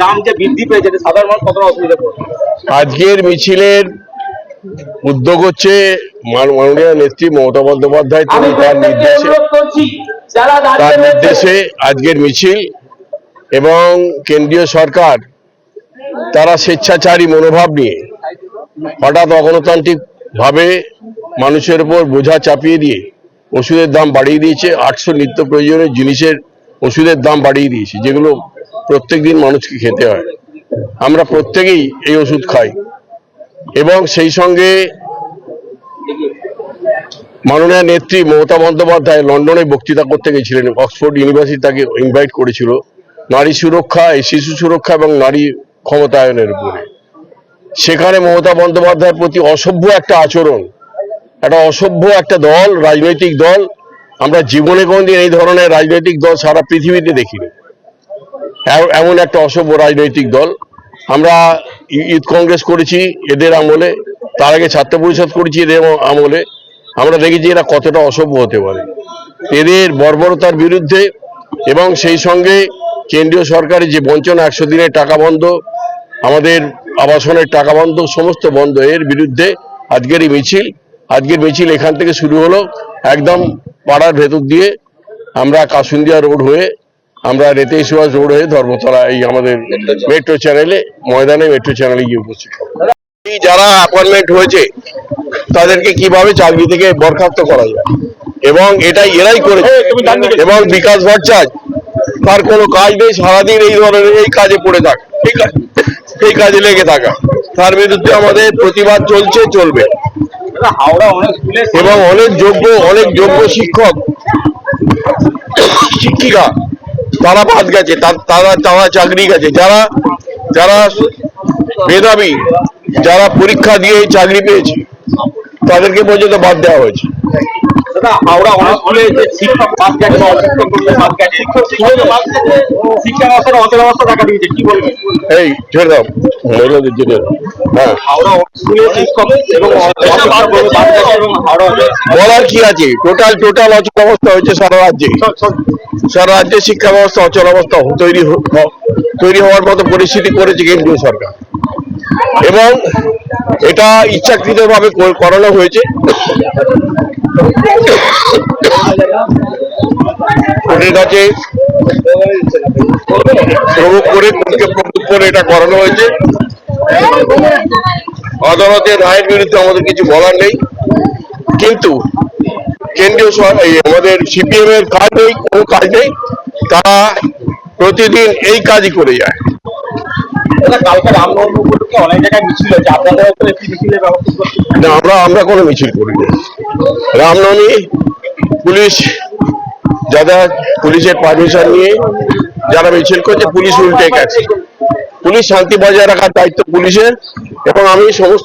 দাম যে বৃদ্ধি পেয়েছে সাধারণ মানুষ কতটা অসুবিধা পড়বে আজকের মিছিলের উদ্যোগ হচ্ছে মাননীয় নেত্রী মমতা বন্দ্যোপাধ্যায় তিনি তার নির্দেশে তার নির্দেশে আজকের মিছিল এবং কেন্দ্রীয় সরকার তারা স্বেচ্ছাচারী মনোভাব নিয়ে হঠাৎ অগণতান্ত্রিক ভাবে মানুষের উপর বোঝা চাপিয়ে দিয়ে ওষুধের দাম বাড়িয়ে দিয়েছে আটশো নিত্য প্রয়োজনীয় জিনিসের ওষুধের দাম বাড়িয়ে দিয়েছে যেগুলো প্রত্যেকদিন মানুষকে খেতে হয়। আমরা প্রত্যেকেই এই ওষুধ খাই। এবং সেই সঙ্গে মাননীয় নেত্রী মমতা বন্দ্যোপাধ্যায় লন্ডনে বক্তৃতা করতে গেছিলেন। অক্সফোর্ড ইউনিভার্সিটি তাকে ইনভাইট করেছিল। নারী সুরক্ষা শিশু সুরক্ষা এবং নারী ক্ষমতায়নের উপরে। সেখানে মমতা বন্দ্যোপাধ্যায়ের প্রতি অসভ্য একটা আচরণ, একটা অসভ্য একটা দল, রাজনৈতিক দল। আমরা জীবনে কোনদিন এই ধরনের রাজনৈতিক দল সারা পৃথিবীতে দেখিনি। এমন একটা অসভ্য রাজনৈতিক দল। আমরা ইউথ কংগ্রেস করেছি এদের আমলে, তার আগে ছাত্র পরিষদ করেছি এদের আমলে। আমরা দেখেছি এরা কতটা অসভ্য হতে পারে। এদের বর্বরতার বিরুদ্ধে এবং সেই সঙ্গে কেন্দ্রীয় সরকারের যে বঞ্চনা, একশো দিনের টাকা বন্ধ, আমাদের আবাসনের টাকা বন্ধ, সমস্ত বন্ধ, এর বিরুদ্ধে আজকের এই মিছিল, আজকের মিছিল এখান থেকে শুরু হলো একদম পাড়ার ভেতর দিয়ে আমরা কাসুন্দিয়া রোড হয়ে আমরা রেতে সুভাষ রোড হয়ে ধর্মতলা এই আমাদের মেট্রো চ্যানেলে ময়দানে মেট্রো চ্যানেলে গিয়ে উপস্থিত যারা অ্যাপয়েন্টমেন্ট হয়েছে তাদেরকে কীভাবে চাকরি থেকে বরখাস্ত করা যায়? এবং এটাই এরাই করেছে। এবং বিকাশ ভট্টাচার্য তার কোনো কাজ নেই সারাদিন এই ধরনের এই কাজে পড়ে থাক। ঠিক আছে? এই কাজে লেগে থাকা। তার বিরুদ্ধে আমাদের প্রতিবাদ চলছে চলবে। এবং অনেক যোগ্য অনেক যোগ্য শিক্ষক শিক্ষিকা তারা বাদ গেছে তারা তারা চাকরি গেছে। যারা যারা মেধাবী যারা পরীক্ষা দিয়ে চাকরি পেয়েছে তাদেরকে পর্যন্ত বাদ দেওয়া হয়েছে। এই ছেড়ে দাও মহিলাদের জন্য হ্যাঁ। বলার কি আছে? টোটাল টোটাল অচল অবস্থা হয়েছে সারা রাজ্যে। সারা রাজ্যে শিক্ষা ব্যবস্থা অচল অবস্থা তৈরি তৈরি হওয়ার মতো পরিস্থিতি করেছে কেন্দ্রীয় সরকার। এবং এটা ইচ্ছাকৃত ভাবে করানো হয়েছে। কোর্টের কাছে প্রভোগ করে কোর্টকে প্রভোগ করে এটা করানো হয়েছে। আদালতের রায়ের বিরুদ্ধে আমাদের কিছু বলার নেই। কিন্তু কেন্দ্রীয় আমাদের সিপিএম এর কাজ নেই কোনো কাজ নেই। তারা প্রতিদিন এই কাজই করে যায়। আমরা আমরা কোনো মিছিল রামনবমী যারা পুলিশের পারমিশন নিয়ে যারা মিছিল করছে পুলিশ উল্টে গেছে। পুলিশ শান্তি বজায় রাখার দায়িত্ব পুলিশের এবং আমি সমস্ত